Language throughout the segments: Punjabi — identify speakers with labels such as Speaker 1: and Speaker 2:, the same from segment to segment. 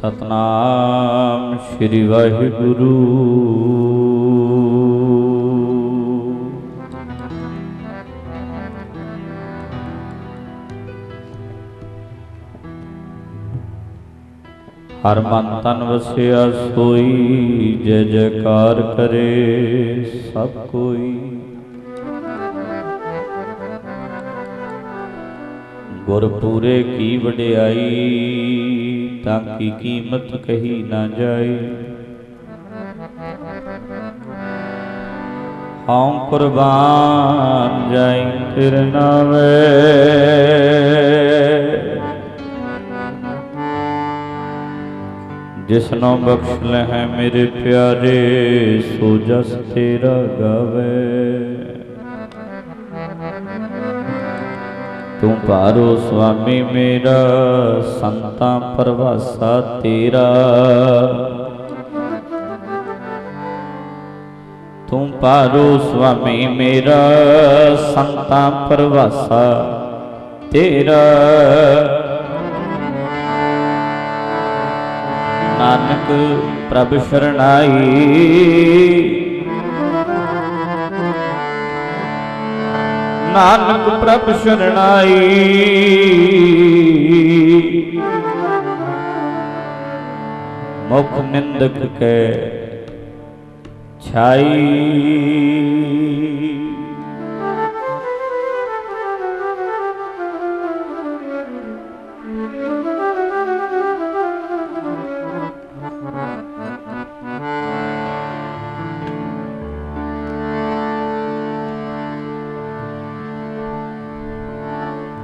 Speaker 1: ਸਤਨਾਮ ਸ੍ਰੀ ਵਾਹਿਗੁਰੂ। ਹਰ ਮਨ ਤਨ ਵਸਿਆ ਸੋਈ, ਜੈ ਜੈਕਾਰ ਕਰੇ ਸਭ ਕੋਈ। ਗੁਰ ਪੂਰੇ ਕੀ ਵਡਿਆਈ ਤਾਂ ਕੀ ਕੀਮਤ ਕਹੀ ਨਾ ਜਾਏ ਹਉ ਕੁਰਬਾਨ ਜਾਈ ਤੇਰੇ ਨਾਵੇ ਜਿਸਨੋਂ ਬਖਸ਼ ਲਹਿ ਮੇਰੇ ਪਿਆਰੇ ਸੋ ਜਸ ਤੇਰਾ ਤੂੰ ਭਾਰੋ ਸੁਆਮੀ ਮੇਰਾ, ਸੰਤਾਂ ਪਰਵਾਸਾ ਤੇਰਾ। ਤੂੰ ਭਾਰੋ ਸੁਆਮੀ ਮੇਰਾ, ਸੰਤਾਂ ਪਰਵਾਸਾ ਤੇਰਾ। ਨਾਨਕ ਪ੍ਰਭ ਸ਼ਰਣਾਈ ਨਾਨਕ ਪ੍ਰਭ ਸ਼ਰਣਾਈ। ਮੁਖ ਨਿੰਦਕ ਕੈ ਛਾਈ।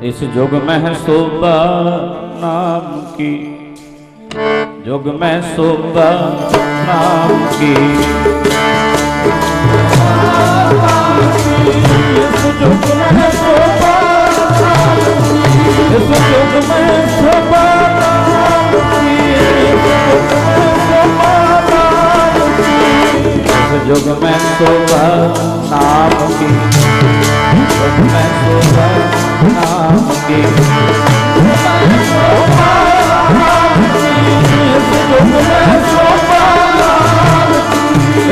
Speaker 1: ਇਸ ਜੁਗ ਮਹਿ ਸੋਭਾ ਨਾਮ ਕੀ? ਜੁਗ ਮਹਿ ਸੋਭਾ ਨਾਮ ਕੀ? ਇਸ ਜੁਗ ਮਹਿ ਸੋਭਾ ਇਸ ਜੁਗ ਮਹਿ ਸੋਭਾ ਨਾਮ ਕੀ? ਇਸ ਜੁਗ ਮਹਿ ਸੋਭਾ ਨਾਮ ਕੀ? ਜੁਗ ਮਹਿ ਸੋਭਾ ਨਾਮ ਕੀ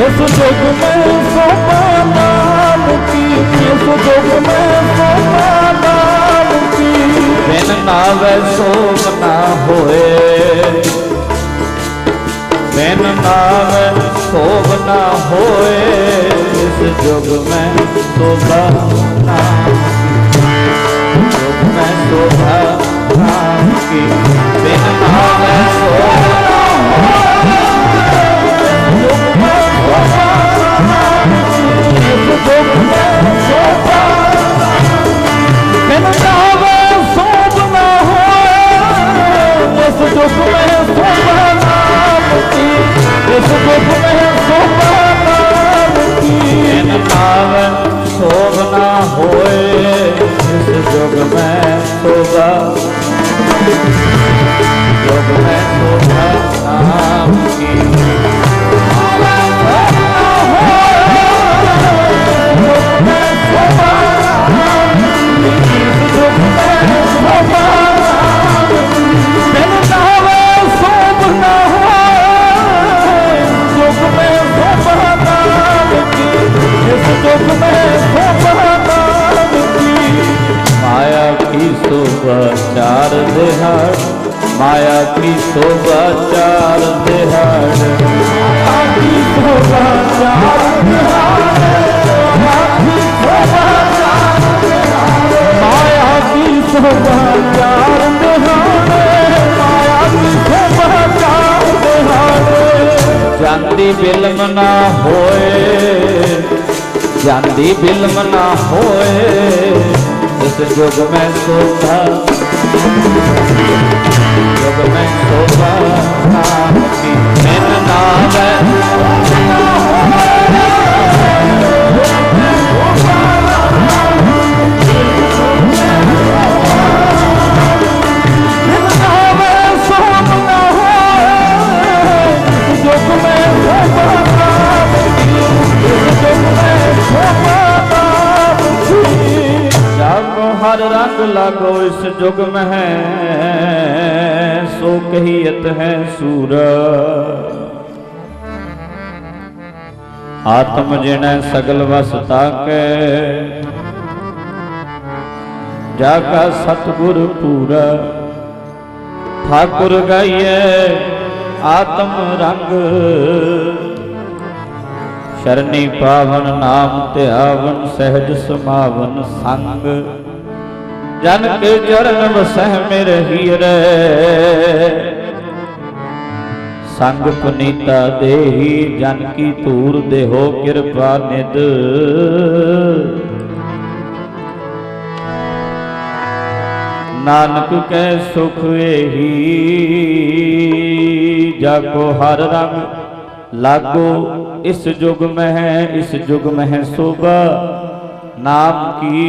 Speaker 1: ਇਸ ਜੁਗ ਮੈਂ ਸੋਭਾ ਨਾਮ ਕੀ ਇਸ ਜੁਗ ਮੈਂ ਸੋਭਾ ਨਾਮ ਕੀ ਬਿਨ ਨਾਵੇ ਸੋਭ ਨਾ ਹੋਏ ਬਿਨ ਨਾਵੇ ਸੋਭ ਨਾ ਹੋਏ। ਇਸ ਜੁਗ ਮੈਂ ਸੋਭਾ ਨਾਮ ਕੀ ਜੁਗ ਮੈਂ ਸੋਭਾ ਨਾਮ ਕੀ ਬਿਨ ਨਾਵੇ ਸੋਭ ਬਿਨ ਨਾਵੇ ਸੋਭ ਨਾ ਹੋਏ ਇਸ ਜੁਗ ਮੈਂ ਸੋਭਾ ਨਾਮ ਕੀ ਇਸ ਜੁਗ ਮੈਂ ਬਿਨ ਸੋਭ ਨਾ ਹੋਏ ਇਸ ਜੁਗ ਮੈਂ ਸੋਭਾ ਜੁਗ ਮੈਂ ਸੋਭਾ ਨਾਮ ਕੀ ਬਿਲਮ ਨਾ ਹੋਏ। ਜਾਂਦੀ ਬਿਲਮ ਨਾ ਹੋਏ। ਇਸ ਜੁਗ ਮੈਂ ਸੋਤਾ ਆਤਮ ਜਿਣੈ ਸਗਲ ਵਸ ਤਾਕੈ। ਜਾ ਕਾ ਸਤਿਗੁਰ ਪੂਰਾ, ਠਾਕੁਰ ਗਾਈਐ ਆਤਮ ਰੰਗ। ਸ਼ਰਨੀ ਪਾਵਨ ਨਾਮ ਧਿਆਵਨ ਸਹਿਜ ਸਮਾਵਨ ਸੰਗ। ਜਨ ਕੇ ਚਰਨ ਵਸਹਿ ਮੇਰੇ ਹੀਰੇ ਸੰਗ ਪੁਨੀਤਾ ਦੇਹੀ, ਜਨ ਕੀ ਧੂਰ ਦੇਹੋ ਕਿਰਪਾ ਨਿਦ ਨਾਨਕ ਕੈ ਸੁਖ ਏਹੀ ਜਾ ਹਰ ਰੰਗ ਲਾਗੋ, ਇਸ ਜੁਗ ਮਹਿ, ਇਸ ਜੁਗ ਮਹਿ ਸੋਭਾ, ਨਾਮ ਕੀ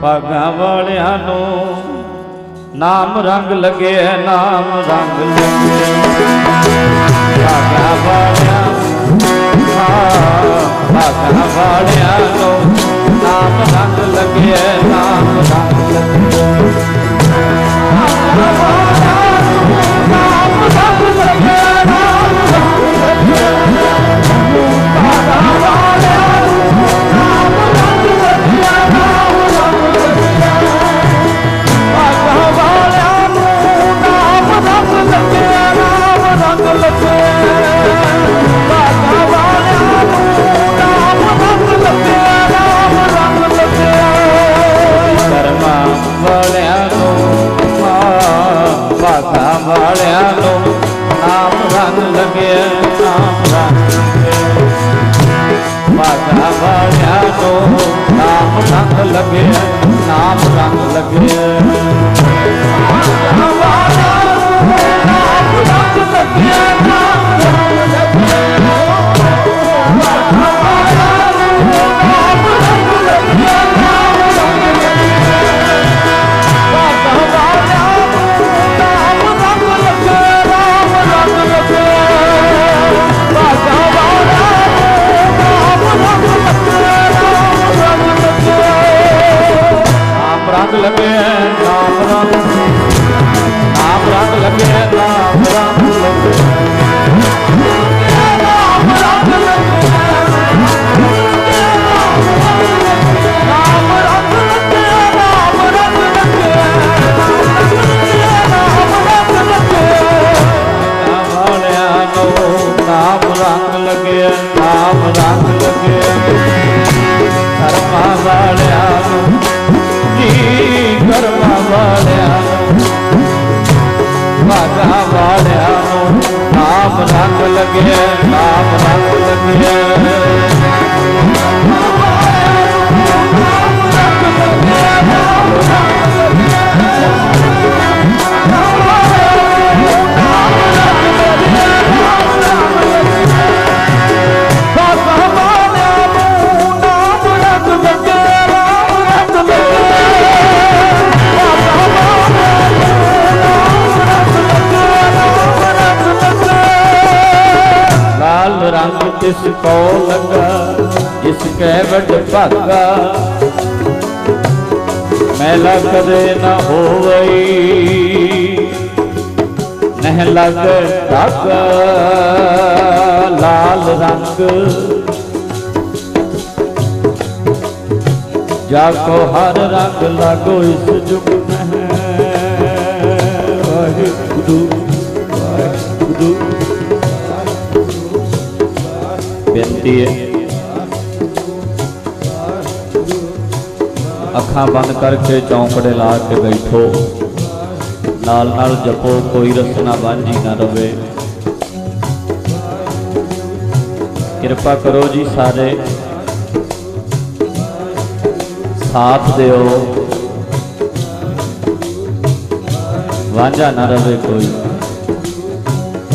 Speaker 1: ਭਾਗਾਂ ਵਾਲਿਆਂ ਨੂੰ ਨਾਮ ਰੰਗ ਲੱਗਿਆ ਨਾਮ ਰੰਗ ਲੱਗਿਆ ਭਾਗਾਂ ਵਾਲਿਆਂ ਭਾਗਾਂ ਵਾਲਿਆਂ ਨੂੰ ਨਾਮ ਰੰਗ ਲੱਗਿਆ ਨਾਮ ਰੰਗ ਲੱਗਿਆ ਭਾਗਾਂ ਧਾਗਾ ਲਾਲ ਰੰਗ। ਜਾ ਕੋ ਹਰ ਰੰਗ ਲਾਗੋ ਇਸ ਜੁਗ ਮਹਿ। ਵਾਹਿਗੁਰੂ ਵਾਹਿਗੁਰੂ। ਬੇਨਤੀ ਹੈ। ਅੱਖਾਂ ਬੰਦ ਕਰਕੇ ਚੌਂਕੜੇ ਲਾ ਕੇ ਬੈਠੋ। ਨਾਲ ਨਾਲ ਜਪੋ, ਕੋਈ ਰਸਨਾ ਬਾਂਝੀ ਨਾ ਰਵੇ। ਕਿਰਪਾ ਕਰੋ ਜੀ ਸਾਰੇ। ਸਾਥ ਦਿਓ। ਵਾਂਝਾ ਨਾ ਰਵੇ ਕੋਈ।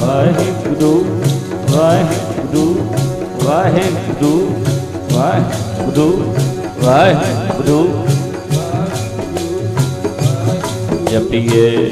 Speaker 1: ਵਾਹਿਗੁਰੂ ਵਾਹਿਗੁਰੂ ਵਾਹਿਗੁਰੂ ਵਾਹਿਗੁਰੂ ਵਾਹਿਗੁਰੂ। ਜਪੀਏ।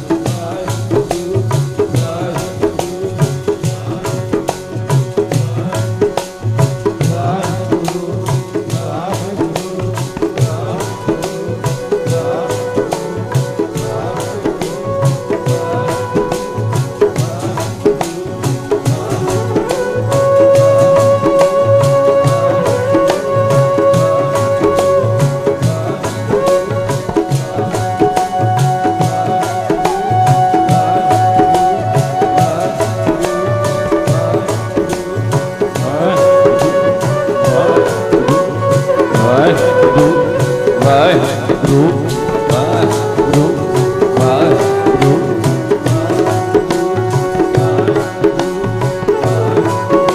Speaker 2: Thank you.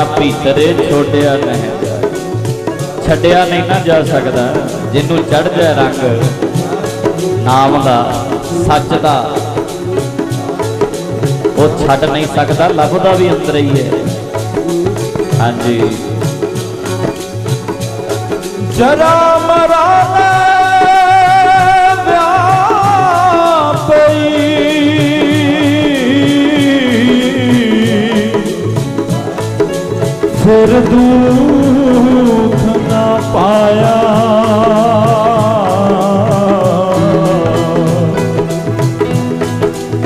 Speaker 2: ਸਮਾਨਾ
Speaker 1: ਭੀਤਰੇ ਛੋਟਿਆ ਨਹੀਂ ਛੱਡਿਆ ਨਹੀਂ ਨਾ ਜਾ ਸਕਦਾ ਜਿਹਨੂੰ ਚੜ ਜਾਏ ਰੰਗ। ਨਾਮ ਦਾ, ਸੱਚ ਦਾ। ਉਹ ਛੱਡ ਨਹੀਂ ਸਕਦਾ, ਲੱਭਦਾ ਵੀ ਅੰਦਰ ਹੀ ਹੈ। ਹਾਂਜੀ।
Speaker 2: ਜਰਾ ਦੁੱਖ ਨਾ ਪਾਇਆ।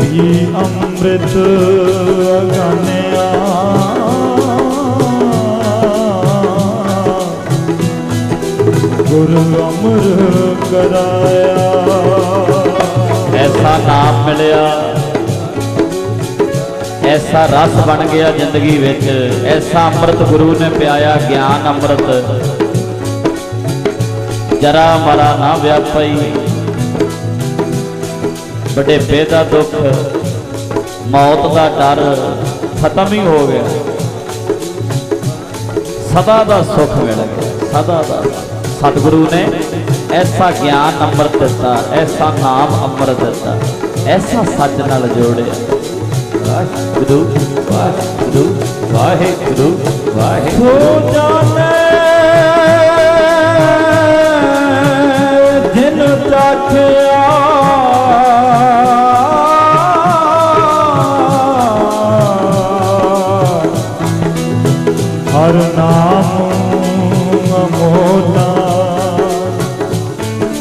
Speaker 2: ਵੀ ਅੰਮ੍ਰਿਤ ਅਗਾਨਿਆ। ਗੁਰ ਅਮਰ ਕਰਾਇਆ।
Speaker 1: ਐਸਾ ਨਾਮ ਮਿਲਿਆ। ਐਸਾ ਰਸ ਬਣ ਗਿਆ ਜ਼ਿੰਦਗੀ ਵਿੱਚ, ਐਸਾ ਅੰਮ੍ਰਿਤ ਗੁਰੂ ਨੇ ਪਿਆਇਆ ਗਿਆਨ ਅੰਮ੍ਰਿਤ। ਜਰਾ ਮਰਾ ਨਾ ਵਿਆਪਈ ਵੱਡੇ ਦਾ ਦੁੱਖ, ਮੌਤ ਦਾ ਡਰ ਖਤਮ ਹੀ ਹੋ ਗਿਆ। ਸਦਾ ਦਾ ਸੁਖ ਮਿਲ ਗਿਆ, ਸਦਾ ਦਾ। ਸਤਿਗੁਰੂ ਨੇ ਐਸਾ ਗਿਆਨ ਅੰਮ੍ਰਿਤ ਦਿੱਤਾ, ਐਸਾ ਨਾਮ ਅੰਮ੍ਰਿਤ ਦਿੱਤਾ, ਐਸਾ ਸੱਚ ਨਾਲ ਜੋੜਿਆ। ਵਾਹਿਗੁਰੂ ਵਾਹਿਗੁਰੂ ਵਾਹਿਗੁਰੂ ਵਾਹਿਗੁਰੂ।
Speaker 2: ਸੋ ਜਾਣੇ ਜਿਨ ਚਾਖਿਆ। ਹਰ ਨਾਮ ਅਮੋਲਾ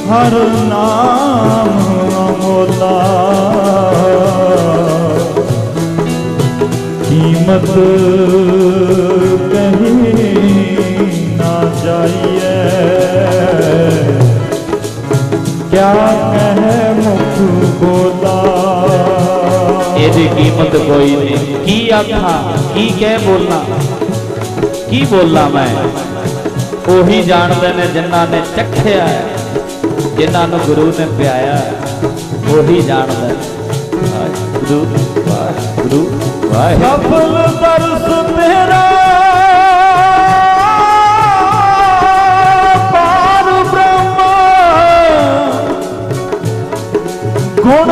Speaker 2: ਹਰ ਨਾਮ ਅਮੋਲਾ। ਕੀਮਤ ਕਹੀਂ ਨਾ ਜਾਈਏ। ਕਿਆ ਕਹਿ ਮੁਖ ਬੋਲਾ
Speaker 1: ਇਹਦੀ ਕੀਮਤ ਕੋਈ ਨਹੀਂ। ਕੀ ਆਖਾਂ? ਕੀ ਕਹਿ ਬੋਲਣਾ ਕੀ ਬੋਲਾਂ ਮੈਂ? ਉਹੀ ਜਾਣਦੇ ਨੇ ਜਿਨ੍ਹਾਂ ਨੇ ਚੱਖਿਆ ਹੈ, ਜਿਨ੍ਹਾਂ ਨੂੰ ਗੁਰੂ ਨੇ ਪਿਆਇਆ ਹੈ, ਉਹੀ ਜਾਣਦਾ ਹੈ। ਵਾਹਿਗੁਰੂ ਵਾਹਿਗੁਰੂ ਵਾਹਿਗੁਰੂ
Speaker 2: ਸਫਲ ਦਰਸ ਤੇਰਾ ਪਾਰ ਬ੍ਰਹਮ ਗੁਣ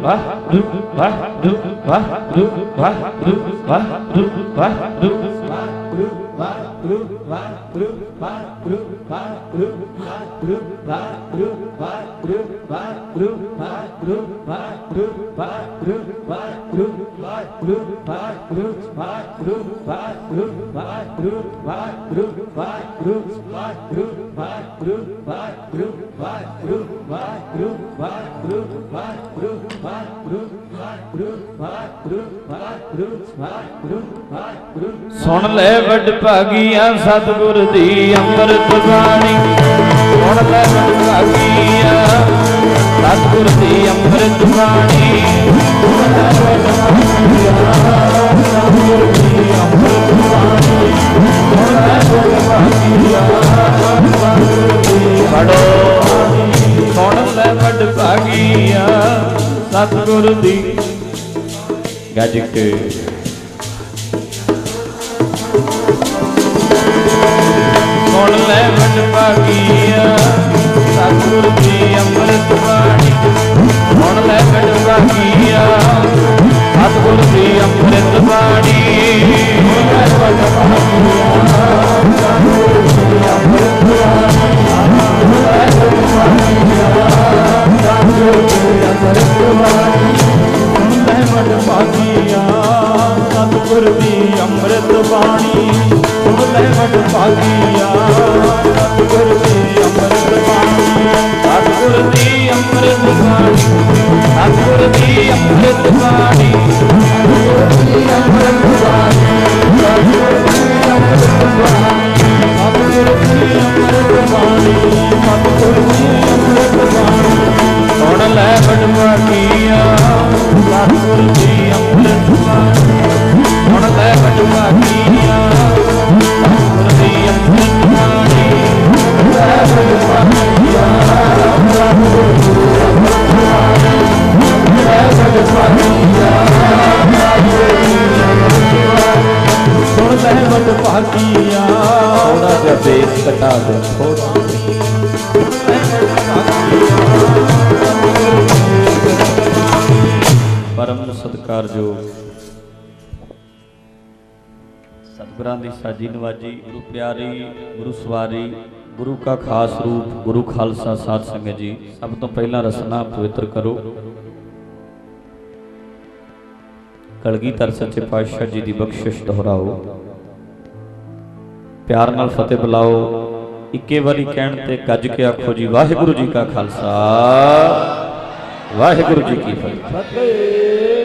Speaker 1: Wah, ਸੁਣ ਲੈ ਵਡ ਭਾਗੀਆਂ ਸਤ ਸਤਿਗੁਰ ਦੀ ਅੰਮ੍ਰਿਤ ਬਾਣੀ। ਸੁਣ ਲੈ ਵੱਡ ਸਤਿਗੁਰ ਦੀ ਅੰਮ੍ਰਿਤ ਬਾਣੀ। ਸੁਣ ਲੈ ਵੱਡ ਸਤਿਗੁਰ ਦੀ ਅੰਮ੍ਰਿਤ ਬਾਣੀ। ਸੁਣ ਲੈ ਵੱਡ ਸਤਿਗੁਰ ਦੀ ਪੜੋ ਸੁਣ ਲੈ ਵੱਡ ਸਤਿਗੁਰ ਦੀ ਗੱਜ ਕੇ। ਹੋਣ ਲੈ ਵਡਭਾਗੀਆ ਸਤਿਗੁਰ ਪਿਆਰੀ ਗੁਰੂ ਸਵਾਰੀ, ਗੁਰੂ ਕਾ ਖਾਸ ਰੂਪ, ਗੁਰੂ ਖਾਲਸਾ ਸਾਧ ਸੰਗਤ ਜੀ, ਸਭ ਤੋਂ ਪਹਿਲਾਂ ਰਸਨਾ ਪਵਿੱਤਰ ਕਰੋ। ਕਲਗੀਧਰ ਸੱਚੇ ਪਾਤਸ਼ਾਹ ਜੀ ਦੀ ਬਖਸ਼ਿਸ਼ ਦੁਹਰਾਓ। ਪਿਆਰ ਨਾਲ ਫਤਿਹ ਬੁਲਾਓ। ਇੱਕੇ ਵਾਰੀ ਕਹਿਣ ਤੇ ਗੱਜ ਕੇ ਆਖੋ ਜੀ, ਵਾਹਿਗੁਰੂ ਜੀ ਕਾ ਖਾਲਸਾ। ਵਾਹਿਗੁਰੂ ਜੀ ਕੀ
Speaker 2: ਫਤਿਹ।